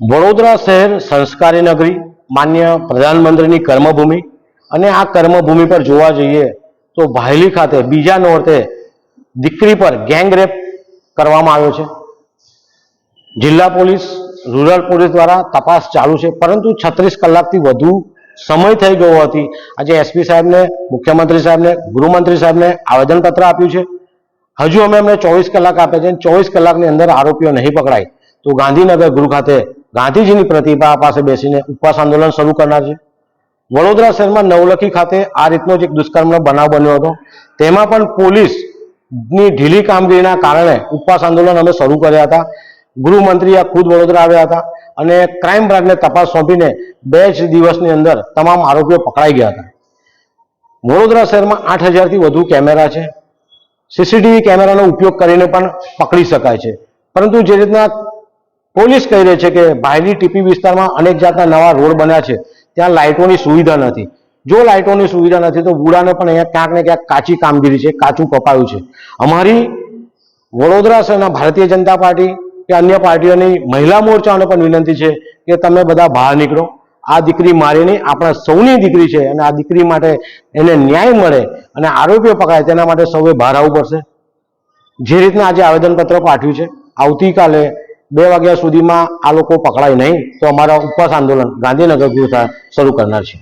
વડોદરા શહેર સંસ્કારી નગરી, માન્ય પ્રધાનમંત્રીની કર્મભૂમિ અને આ કર્મભૂમિ પર જોવા જઈએ તો ભાયલી ખાતે બીજા નોર્તે દીકરી પર ગેંગ રેપ કરવામાં આવ્યો છે. જિલ્લા પોલીસ, રૂરલ પોલીસ દ્વારા તપાસ ચાલુ છે, પરંતુ છત્રીસ કલાકથી વધુ સમય થઈ ગયો હતી આજે એસપી સાહેબને, મુખ્યમંત્રી સાહેબને, ગૃહમંત્રી સાહેબને આવેદનપત્ર આપ્યું છે. હજુ અમે અમને ચોવીસ કલાક આપ્યા છે ચોવીસ કલાકની અંદર આરોપીઓ નહીં પકડાય. તો ગાંધીનગર ગૃહ ખાતે ગાંધીજીની પ્રતિભા પાસે બેસીને ઉપવાસ આંદોલન શરૂ કરનાર છે. વડોદરા શહેરમાં નવલખી ખાતે આ રીતનો જ એક દુષ્કર્મનો બનાવ બન્યો હતો. તેમાં પણ પોલીસની ઢીલી કામગીરીના કારણે ઉપવાસ આંદોલન અમે શરૂ કર્યા હતા. ગૃહમંત્રી આ ખુદ વડોદરા આવ્યા હતા અને ક્રાઇમ બ્રાન્ચને તપાસ સોંપીને બે જ દિવસની અંદર તમામ આરોપીઓ પકડાઈ ગયા હતા. વડોદરા શહેરમાં આઠ હજારથી વધુ કેમેરા છે. સીસીટીવી કેમેરાનો ઉપયોગ કરીને પણ પકડી શકાય છે. પરંતુ જે રીતના પોલીસ કહી રહી છે કે ભાયલી ટીપી વિસ્તારમાં અનેક જાતના નવા રોડ બન્યા છે. ત્યાં લાઇટોની સુવિધા નથી. જો લાઇટોની સુવિધા નથી, તો બુડાને પણ અહીંયા ક્યાંક ને ક્યાંક કાચી કામગીરી છે, કાચું કપાયું છે. અમારી વડોદરા શહેરના ભારતીય જનતા પાર્ટી કે અન્ય પાર્ટીઓની મહિલા મોરચાઓને પણ વિનંતી છે કે તમે બધા બહાર નીકળો. આ દીકરી મારીને આપણા સૌની દીકરી છે અને આ દીકરી માટે એને ન્યાય મળે અને આરોપીઓ પકડાય તેના માટે સૌએ બહાર આવવું પડશે. જે રીતના આજે આવેદનપત્ર પાઠવ્યું છે, આવતીકાલે બે વાગ્યા સુધીમાં આ લોકો પકડાય નહીં, તો અમારા ઉપવાસ આંદોલન ગાંધીનગર શરૂ કરનાર છે.